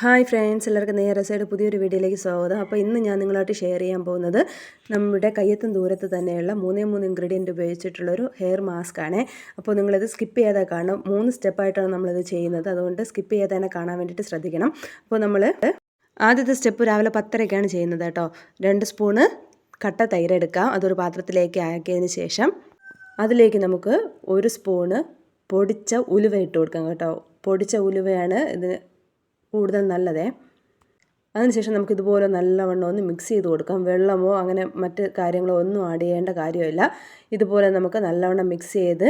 Hi friends എല്ലാവർക്കും നേരെ നേരസയുടെ പുതിയൊരു വീഡിയോയിലേക്ക് സ്വാഗതം. അപ്പോൾ ഇന്ന് ഞാൻ നിങ്ങളായിട്ട് ഷെയർ ചെയ്യാൻ പോകുന്നത് നമ്മുടെ കയ്യത്തും ദൂരത്ത് തന്നെയുള്ള മൂന്നേ മൂന്ന് ഇൻഗ്രീഡിയന്റ് ഉപയോഗിച്ചിട്ടുള്ളൊരു ഹെയർ മാസ്ക് ആണ്. അപ്പോൾ നിങ്ങളിത് സ്കിപ്പ് ചെയ്യാതെ കാണും. മൂന്ന് സ്റ്റെപ്പായിട്ടാണ് നമ്മളിത് ചെയ്യുന്നത്. അതുകൊണ്ട് സ്കിപ്പ് ചെയ്യാതെ തന്നെ കാണാൻ വേണ്ടിയിട്ട് ശ്രദ്ധിക്കണം. അപ്പോൾ നമ്മൾ ആദ്യത്തെ സ്റ്റെപ്പ് രാവിലെ പത്തരയ്ക്കാണ് ചെയ്യുന്നത് കേട്ടോ. രണ്ട് സ്പൂണ് കട്ട തൈര് എടുക്കാം. അതൊരു പാത്രത്തിലേക്ക് ആക്കിയതിന് ശേഷം അതിലേക്ക് നമുക്ക് ഒരു സ്പൂണ് പൊടിച്ച ഉലുവ ഇട്ട് കൊടുക്കാം കേട്ടോ. പൊടിച്ച ഉലുവയാണ് ഇതിന് കൂടുതൽ നല്ലതേ. അതിനുശേഷം നമുക്ക് ഇതുപോലെ നല്ലവണ്ണം ഒന്ന് മിക്സ് ചെയ്ത് കൊടുക്കാം. വെള്ളമോ അങ്ങനെ മറ്റ് കാര്യങ്ങളോ ഒന്നും ആഡ് ചെയ്യേണ്ട കാര്യമില്ല. ഇതുപോലെ നമുക്ക് നല്ലവണ്ണം മിക്സ് ചെയ്ത്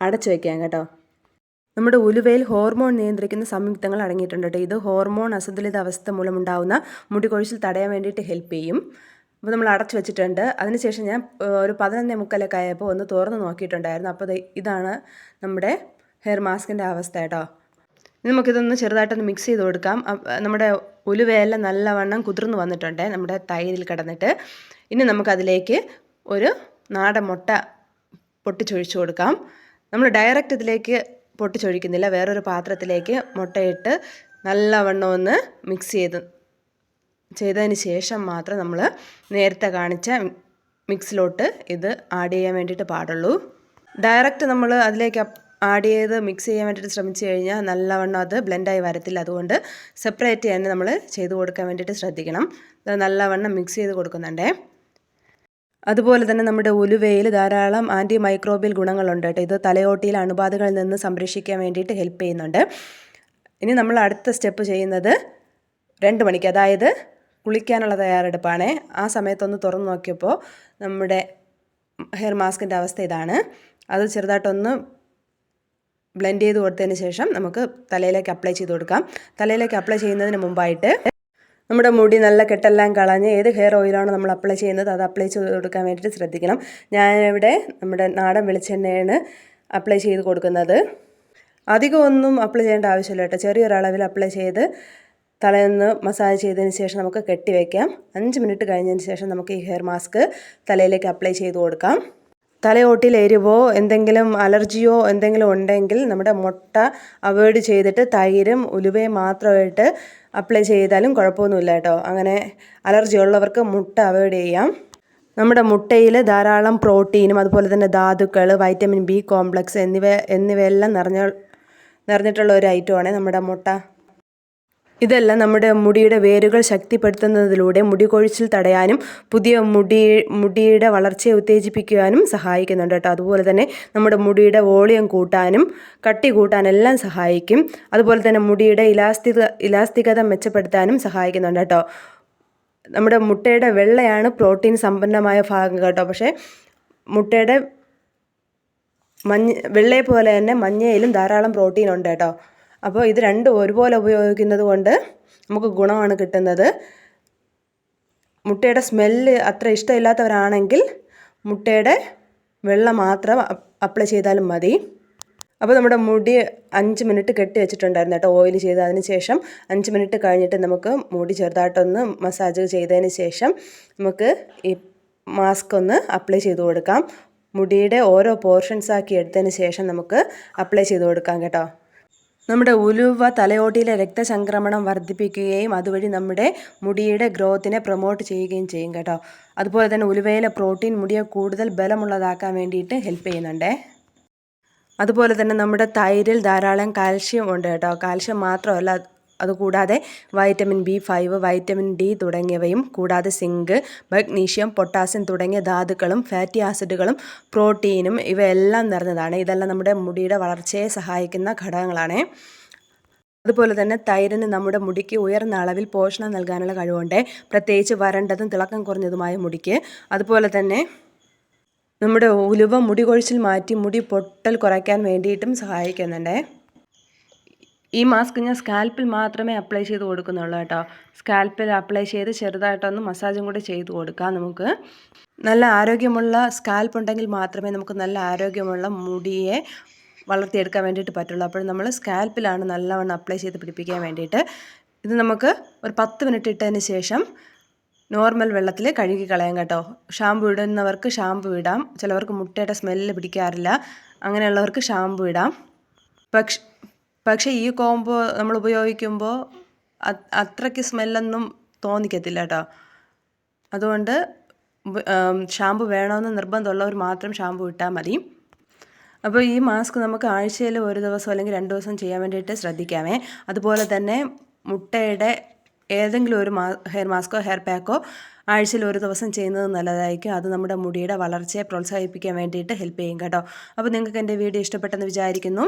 അടച്ചു വയ്ക്കാം കേട്ടോ. നമ്മുടെ ഉലുവയിൽ ഹോർമോൺ നിയന്ത്രിക്കുന്ന സംയുക്തങ്ങൾ അടങ്ങിയിട്ടുണ്ട് കേട്ടോ. ഇത് ഹോർമോൺ അസന്തുലിത അവസ്ഥ മൂലമുണ്ടാകുന്ന മുടി കൊഴിച്ചിൽ തടയാൻ വേണ്ടിയിട്ട് ഹെൽപ്പ് ചെയ്യും. അപ്പോൾ നമ്മൾ അടച്ചു വെച്ചിട്ടുണ്ട്. അതിനുശേഷം ഞാൻ ഒരു പതിനൊന്നേ മുക്കാലൊക്കെ ആയപ്പോൾ ഒന്ന് തുറന്ന് നോക്കിയിട്ടുണ്ടായിരുന്നു. അപ്പോൾ ഇതാണ് നമ്മുടെ ഹെയർ മാസ്കിന്റെ അവസ്ഥ കേട്ടോ. നമുക്കിതൊന്ന് ചെറുതായിട്ടൊന്ന് മിക്സ് ചെയ്ത് കൊടുക്കാം. നമ്മുടെ ഉലുവയെല്ലാം നല്ലവണ്ണം കുതിർന്ന് വന്നിട്ടുണ്ട് നമ്മുടെ തൈരിൽ കിടന്നിട്ട്. ഇനി നമുക്കതിലേക്ക് ഒരു നാടൻ മുട്ട പൊട്ടിച്ചൊഴിച്ചു കൊടുക്കാം. നമ്മൾ ഡയറക്റ്റ് ഇതിലേക്ക് പൊട്ടിച്ചൊഴിക്കുന്നില്ല. വേറൊരു പാത്രത്തിലേക്ക് മുട്ടയിട്ട് നല്ലവണ്ണം ഒന്ന് മിക്സ് ചെയ്ത് ചെയ്തതിന് ശേഷം മാത്രം നമ്മൾ നേരത്തെ കാണിച്ച മിക്സിലോട്ട് ഇത് ആഡ് ചെയ്യാൻ വേണ്ടിയിട്ട് പാടുള്ളൂ. ഡയറക്റ്റ് നമ്മൾ അതിലേക്ക് ആഡ് ചെയ്ത് മിക്സ് ചെയ്യാൻ വേണ്ടിയിട്ട് ശ്രമിച്ചു കഴിഞ്ഞാൽ നല്ലവണ്ണം അത് ബ്ലെൻഡായി വരത്തില്ല. അതുകൊണ്ട് സെപ്പറേറ്റ് തന്നെ നമ്മൾ ചെയ്ത് കൊടുക്കാൻ വേണ്ടിയിട്ട് ശ്രദ്ധിക്കണം. അത് നല്ലവണ്ണം മിക്സ് ചെയ്ത് കൊടുക്കുന്നുണ്ടേ. അതുപോലെ തന്നെ നമ്മുടെ ഉലുവയിൽ ധാരാളം ആന്റി മൈക്രോബിയൽ ഗുണങ്ങളുണ്ട് കേട്ടോ. ഇത് തലയോട്ടിയിൽ അണുബാധകളിൽ നിന്ന് സംരക്ഷിക്കാൻ വേണ്ടിയിട്ട് ഹെൽപ്പ് ചെയ്യുന്നുണ്ട്. ഇനി നമ്മൾ അടുത്ത സ്റ്റെപ്പ് ചെയ്യുന്നത് രണ്ട് മണിക്ക് അതായത് കുളിക്കാനുള്ള തയ്യാറെടുപ്പാണ്. ആ സമയത്തൊന്ന് തുറന്നു നോക്കിയപ്പോൾ നമ്മുടെ ഹെയർ മാസ്കിന്റെ അവസ്ഥ ഇതാണ്. അത് ചെറുതായിട്ടൊന്ന് ബ്ലെൻഡ് ചെയ്ത് കൊടുത്തതിന് ശേഷം നമുക്ക് തലയിലേക്ക് അപ്ലൈ ചെയ്ത് കൊടുക്കാം. തലയിലേക്ക് അപ്ലൈ ചെയ്യുന്നതിന് മുമ്പായിട്ട് നമ്മുടെ മുടി നല്ല കെട്ടെല്ലാം കളഞ്ഞ് ഏത് ഹെയർ ഓയിലാണോ നമ്മൾ അപ്ലൈ ചെയ്യുന്നത് അത് അപ്ലൈ ചെയ്ത് കൊടുക്കാൻ വേണ്ടിയിട്ട് ശ്രദ്ധിക്കണം. ഞാനിവിടെ നമ്മുടെ നാടൻ വെളിച്ചെണ്ണയാണ് അപ്ലൈ ചെയ്ത് കൊടുക്കുന്നത്. അധികമൊന്നും അപ്ലൈ ചെയ്യേണ്ട ആവശ്യമില്ല കേട്ടോ. ചെറിയൊരളവിൽ അപ്ലൈ ചെയ്ത് തലയൊന്ന് മസാജ് ചെയ്തതിന് ശേഷം നമുക്ക് കെട്ടിവെക്കാം അഞ്ച് മിനിറ്റ് കഴിഞ്ഞതിന് ശേഷം നമുക്ക് ഈ ഹെയർ മാസ്ക് തലയിലേക്ക് അപ്ലൈ ചെയ്ത് കൊടുക്കാം. തലയോട്ടിൽ എരിവോ എന്തെങ്കിലും അലർജിയോ എന്തെങ്കിലും ഉണ്ടെങ്കിൽ നമ്മുടെ മുട്ട അവോയ്ഡ് ചെയ്തിട്ട് തൈരും ഉലുവയും മാത്രമായിട്ട് അപ്ലൈ ചെയ്താലും കുഴപ്പമൊന്നുമില്ല കേട്ടോ. അങ്ങനെ അലർജി ഉള്ളവർക്ക് മുട്ട അവോയ്ഡ് ചെയ്യാം. നമ്മുടെ മുട്ടയിൽ ധാരാളം പ്രോട്ടീനും അതുപോലെ തന്നെ ധാതുക്കൾ വൈറ്റമിൻ ബി കോംപ്ലക്സ് എന്നിവ എന്നിവയെല്ലാം നിറഞ്ഞ നിറഞ്ഞിട്ടുള്ള ഒരു ഐറ്റമാണ് നമ്മുടെ മുട്ട. ഇതെല്ലാം നമ്മുടെ മുടിയുടെ വേരുകൾ ശക്തിപ്പെടുത്തുന്നതിലൂടെ മുടി കൊഴിച്ചിൽ തടയാനും പുതിയ മുടി മുടിയുടെ വളർച്ചയെ ഉത്തേജിപ്പിക്കുവാനും സഹായിക്കുന്നുണ്ട് കേട്ടോ. അതുപോലെ തന്നെ നമ്മുടെ മുടിയുടെ വോളിയം കൂട്ടാനും കട്ടി കൂട്ടാനെല്ലാം സഹായിക്കും. അതുപോലെ തന്നെ മുടിയുടെ ഇലാസ്തിക ഇലാസ്തികത മെച്ചപ്പെടുത്താനും സഹായിക്കുന്നുണ്ട് കേട്ടോ. നമ്മുടെ മുട്ടയുടെ വെള്ളയാണ് പ്രോട്ടീൻ സമ്പന്നമായ ഭാഗം കേട്ടോ. പക്ഷേ മുട്ടയുടെ മഞ്ഞ വെള്ളയെ പോലെ തന്നെ മഞ്ഞയിലും ധാരാളം പ്രോട്ടീൻ ഉണ്ട് കേട്ടോ. അപ്പോൾ ഇത് രണ്ടും ഒരുപോലെ ഉപയോഗിക്കുന്നത് കൊണ്ട് നമുക്ക് ഗുണമാണ് കിട്ടുന്നത്. മുട്ടയുടെ സ്മെല്ല് അത്ര ഇഷ്ടമില്ലാത്തവരാണെങ്കിൽ മുട്ടയുടെ വെള്ളം മാത്രം അപ്ലൈ ചെയ്താലും മതി. അപ്പോൾ നമ്മുടെ മുടി അഞ്ച് മിനിറ്റ് കെട്ടി വെച്ചിട്ടുണ്ടായിരുന്നു കേട്ടോ ഓയിൽ ചെയ്ത് അതിന് ശേഷം. അഞ്ച് മിനിറ്റ് കഴിഞ്ഞിട്ട് നമുക്ക് മുടി ചെറുതായിട്ടൊന്ന് മസാജ് ചെയ്തതിന് ശേഷം നമുക്ക് ഈ മാസ്ക് ഒന്ന് അപ്ലൈ ചെയ്ത് കൊടുക്കാം. മുടിയുടെ ഓരോ പോർഷൻസ് ആക്കി എടുത്തതിന് ശേഷം നമുക്ക് അപ്ലൈ ചെയ്ത് കൊടുക്കാം കേട്ടോ. നമ്മുടെ ഉലുവ തലയോട്ടിയിലെ രക്തസംക്രമണം വർദ്ധിപ്പിക്കുകയും അതുവഴി നമ്മുടെ മുടിയുടെ ഗ്രോത്തിനെ പ്രൊമോട്ട് ചെയ്യുകയും ചെയ്യും കേട്ടോ. അതുപോലെ തന്നെ ഉലുവയിലെ പ്രോട്ടീൻ മുടിയെ കൂടുതൽ ബലമുള്ളതാക്കാൻ വേണ്ടിയിട്ട് ഹെൽപ്പ് ചെയ്യുന്നുണ്ട്. അതുപോലെ തന്നെ നമ്മുടെ തൈരിൽ ധാരാളം കാൽഷ്യം ഉണ്ട് കേട്ടോ. കാൽഷ്യം മാത്രമല്ല അതുകൂടാതെ vitamin B five vitamin D തുടങ്ങിയവയും കൂടാതെ സിങ്ക് മഗ്നീഷ്യം പൊട്ടാസ്യം തുടങ്ങിയ ധാതുക്കളും ഫാറ്റി ആസിഡുകളും പ്രോട്ടീനും ഇവയെല്ലാം നിറഞ്ഞതാണ്. ഇതെല്ലാം നമ്മുടെ മുടിയുടെ വളർച്ചയെ സഹായിക്കുന്ന ഘടകങ്ങളാണ്. അതുപോലെ തന്നെ തൈരിന് നമ്മുടെ മുടിക്ക് ഉയർന്ന അളവിൽ പോഷണം നൽകാനുള്ള കഴിവുണ്ട്. പ്രത്യേകിച്ച് വരണ്ടതും തിളക്കം കുറഞ്ഞതുമായ മുടിക്ക്. അതുപോലെ തന്നെ നമ്മുടെ ഉലുവ മുടി കൊഴിച്ചിൽ മാറ്റി മുടി പൊട്ടൽ കുറയ്ക്കാൻ വേണ്ടിയിട്ടും സഹായിക്കുന്നുണ്ട്. ഈ മാസ്ക് ഞാൻ സ്കാൽപ്പിൽ മാത്രമേ അപ്ലൈ ചെയ്ത് കൊടുക്കുന്നുള്ളൂ കേട്ടോ. സ്കാൽപ്പിൽ അപ്ലൈ ചെയ്ത് ചെറുതായിട്ടൊന്ന് മസാജും കൂടി ചെയ്ത് കൊടുക്കാം നമുക്ക്. നല്ല ആരോഗ്യമുള്ള സ്കാൽപ്പ് ഉണ്ടെങ്കിൽ മാത്രമേ നമുക്ക് നല്ല ആരോഗ്യമുള്ള മുടിയെ വളർത്തിയെടുക്കാൻ വേണ്ടിയിട്ട് പറ്റുള്ളൂ. അപ്പോൾ നമ്മൾ സ്കാൽപ്പിലാണ് നല്ലവണ്ണം അപ്ലൈ ചെയ്ത് പിടിപ്പിക്കാൻ വേണ്ടിയിട്ട്. ഇത് നമുക്ക് ഒരു പത്ത് മിനിറ്റ് ഇട്ടതിന് ശേഷം നോർമൽ വെള്ളത്തിൽ കഴുകി കളയാം കേട്ടോ. ഷാമ്പു ഇടുന്നവർക്ക് ഷാമ്പു ഇടാം. ചിലവർക്ക് മുട്ടയുടെ സ്മെല്ല് പിടിക്കാറില്ല. അങ്ങനെയുള്ളവർക്ക് ഷാമ്പു ഇടാം. പക്ഷെ പക്ഷേ ഈ കോംബോ നമ്മൾ ഉപയോഗിക്കുമ്പോൾ അത് അത്രയ്ക്ക് സ്മെല്ലൊന്നും തോന്നിക്കത്തില്ല കേട്ടോ. അതുകൊണ്ട് ഷാമ്പു വേണമെന്ന് നിർബന്ധമുള്ളവർ മാത്രം ഷാമ്പു ഇട്ടാൽ മതി. അപ്പോൾ ഈ മാസ്ക് നമുക്ക് ആഴ്ചയിൽ ഒരു ദിവസം അല്ലെങ്കിൽ രണ്ട് ദിവസം ചെയ്യാൻ വേണ്ടിയിട്ട് ശ്രദ്ധിക്കാമേ. അതുപോലെ തന്നെ മുട്ടയുടെ ഏതെങ്കിലും ഒരു മാ ഹെയർ മാസ്കോ ഹെയർ പാക്കോ ആഴ്ചയിൽ ഒരു ദിവസം ചെയ്യുന്നത് നല്ലതായിരിക്കും. അത് നമ്മുടെ മുടിയുടെ വളർച്ചയെ പ്രോത്സാഹിപ്പിക്കാൻ വേണ്ടിയിട്ട് ഹെൽപ്പ് ചെയ്യും കേട്ടോ. അപ്പോൾ നിങ്ങൾക്ക് എന്റെ വീഡിയോ ഇഷ്ടപ്പെട്ടെന്ന് വിചാരിക്കുന്നു.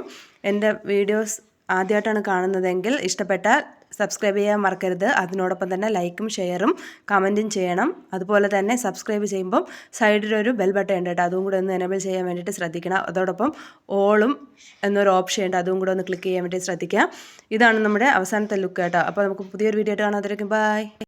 എന്റെ വീഡിയോസ് ആദ്യമായിട്ടാണ് കാണുന്നതെങ്കിൽ ഇഷ്ടപ്പെട്ടാൽ സബ്സ്ക്രൈബ് ചെയ്യാൻ മറക്കരുത്. അതിനോടൊപ്പം തന്നെ ലൈക്കും ഷെയറും കമന്റും ചെയ്യണം. അതുപോലെ തന്നെ സബ്സ്ക്രൈബ് ചെയ്യുമ്പം സൈഡിലൊരു ബെൽ ബട്ടൺ ഉണ്ട് കേട്ടോ. അതും കൂടെ ഒന്ന് എനേബിൾ ചെയ്യാൻ വേണ്ടിയിട്ട് ശ്രദ്ധിക്കണം. അതോടൊപ്പം ഓളും എന്നൊരു ഓപ്ഷൻ ഉണ്ട്. അതും കൂടെ ഒന്ന് ക്ലിക്ക് ചെയ്യാൻ വേണ്ടി ശ്രദ്ധിക്കുക. ഇതാണ് നമ്മുടെ അവസാനത്തെ ലുക്ക് കേട്ടോ. അപ്പോൾ നമുക്ക് പുതിയൊരു വീഡിയോ ആയിട്ട് കാണാതിരിക്കും ബൈ